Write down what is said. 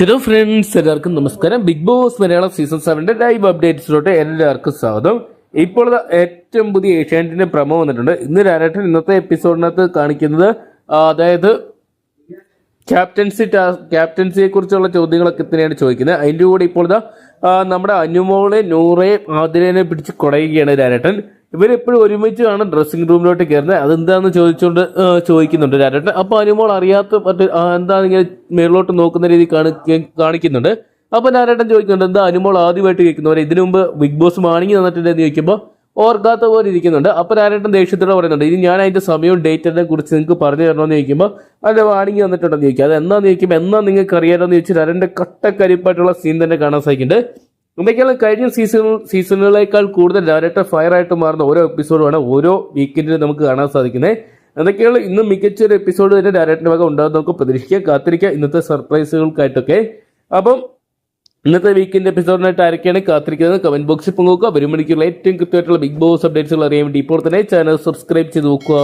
Hello friends എല്ലാവർക്കും നമസ്കാരം. Big boss Malayalam season സെവന്റെ ലൈവ് അപ്ഡേറ്റ്സിലോട്ട് എല്ലാവർക്കും സ്വാഗതം. ഇപ്പോൾ ഏറ്റവും പുതിയ ഏഷ്യാനെറ്റിന്റെ പ്രമോ വന്നിട്ടുണ്ട്. ഇന്ന് രാരേട്ടൻ ഇന്നത്തെ എപ്പിസോഡിനകത്ത് കാണിക്കുന്നത് അതായത് ക്യാപ്റ്റൻസി ക്യാപ്റ്റൻസിയെ കുറിച്ചുള്ള ചോദ്യങ്ങളൊക്കെ തന്നെയാണ് ചോദിക്കുന്നത്. അതിന്റെ കൂടെ ഇപ്പോൾ നമ്മുടെ അനുമോളെ നൂറേ ആതിരേനെ പിടിച്ച് കുടയുകയാണ് രാരേട്ടൻ. ഇവരെപ്പോഴും ഒരുമിച്ചാണ് ഡ്രസ്സിംഗ് റൂമിലോട്ട് കയറുന്നത്. അതെന്താണെന്ന് ചോദിച്ചുകൊണ്ട് ചോദിക്കുന്നുണ്ട് രാജേട്ടൻ. അപ്പൊ അനുമോൾ അറിയാത്ത മറ്റ് ആ, എന്താ ഇങ്ങനെ മേളിലോട്ട് നോക്കുന്ന രീതി കാണിക്കുന്നുണ്ട്. അപ്പൊ രാജേട്ടൻ ചോദിക്കുന്നുണ്ട് എന്താ അനുമോൾ ആദ്യമായിട്ട് കേൾക്കുന്നവരെ ഇതിനു മുമ്പ് ബിഗ് ബോസ് മാണിങ്ങി തന്നിട്ടുണ്ടെന്ന് ചോദിക്കുമ്പോൾ ഓർക്കാത്ത പോലെ ഇരിക്കുന്നുണ്ട്. അപ്പൊ രാജേട്ടൻ ദേഷ്യത്തോടെ പറയുന്നുണ്ട് ഇനി ഞാൻ അതിന്റെ സമയവും ഡേറ്റിനെ കുറിച്ച് നിങ്ങൾക്ക് പറഞ്ഞു തരണമെന്ന് ചോദിക്കുമ്പോൾ അതിന്റെ വാണിങ്ങി തന്നിട്ടുണ്ടെന്ന് ചോദിക്കുക അത് എന്നാന്ന് ചോദിക്കുമ്പോൾ എന്നാ നിങ്ങൾക്ക് അറിയാമെന്ന് ചോദിച്ചാൽ രാരേട്ടന്റെ കട്ടക്കരിപ്പായിട്ടുള്ള സീൻ തന്നെ കാണാൻ സാധിക്കുന്നുണ്ട്. എന്തൊക്കെയാണ് കഴിഞ്ഞ സീസൺ സീസണുകളേക്കാൾ കൂടുതൽ ഡയറക്ടർ ഫയർ ആയിട്ട് മാറുന്ന ഓരോ എപ്പിസോഡുമാണ് ഓരോ വീക്കെൻഡിൽ നമുക്ക് കാണാൻ സാധിക്കുന്നത്. എന്തൊക്കെയാണ് ഇന്ന് മികച്ച ഒരു എപ്പിസോഡ് തന്നെ ഡയറക്ടറിന്റെ ഭാഗം ഉണ്ടാകും നമുക്ക് പ്രതീക്ഷിക്കാം. കാത്തിരിക്കാം. ഇന്നത്തെ സർപ്രൈസുകൾക്കായിട്ടൊക്കെ അപ്പം ഇന്നത്തെ വീക്കെൻഡ് എപ്പിസോഡിനായിട്ട് ആരൊക്കെയാണ് കാത്തിരിക്കുന്നത്. കമന്റ് ബോക്സിൽ പങ്കുവെക്കുക. വരും മണിക്കുള്ള ഏറ്റവും കൃത്യമായിട്ടുള്ള ബിഗ് ബോസ് അപ്ഡേറ്റ്സുകൾ അറിയാൻ വേണ്ടി ഇപ്പോൾ തന്നെ ചാനൽ സബ്സ്ക്രൈബ് ചെയ്ത് നോക്കുക.